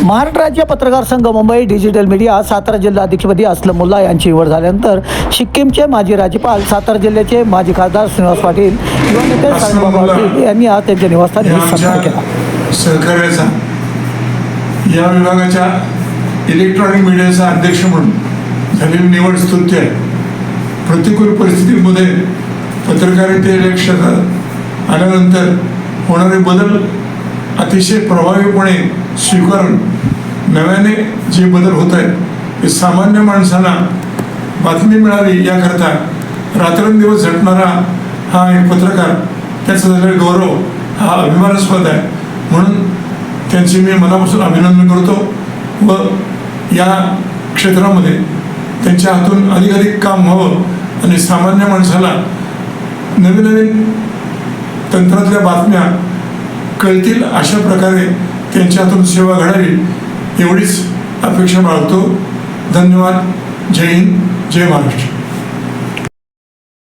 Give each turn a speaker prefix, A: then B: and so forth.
A: महाराष्ट्र राज्य पत्रकार संघ मुंबई डिजिटल मीडिया सातारा जिल्हा अध्यक्षपदी असलम मुल्ला यांची निवड झाल्यानंतर सिक्कीमचे माजी राज्यपाल सातारा जिल्ह्याचे माजी खासदार श्रीनिवास पाटील युवा नेते पाटील यांनी आज त्यांच्या निवासस्थानी केला
B: सहकार्याचा या विभागाच्या इलेक्ट्रॉनिक मीडियाचा अध्यक्ष म्हणून झालेली निवड स्तुत्य आहे. प्रतिकूल परिस्थितीमध्ये पत्रकारितेच्या क्षेत्रात आल्यानंतर होणारे बदल अतिशय प्रभावीपणे स्वीकारून नव्याने जे बदल होत आहेत ते सामान्य माणसांना बातमी मिळावी याकरता रात्रंदिवस झटणारा हा एक पत्रकार त्याचा झालेला गौरव हा अभिमानास्पद आहे. म्हणून त्यांचे मी मनापासून अभिनंदन करतो व या क्षेत्रामध्ये त्यांच्या हातून अधिकाधिक काम व्हावं आणि सामान्य माणसाला नवीन नवीन तंत्रातल्या बातम्या कळतील अशा प्रकारे त्यांच्या हातून सेवा घडावी एवढीच अपेक्षा बाळगतो. धन्यवाद. जय हिंद. जय महाराष्ट्र.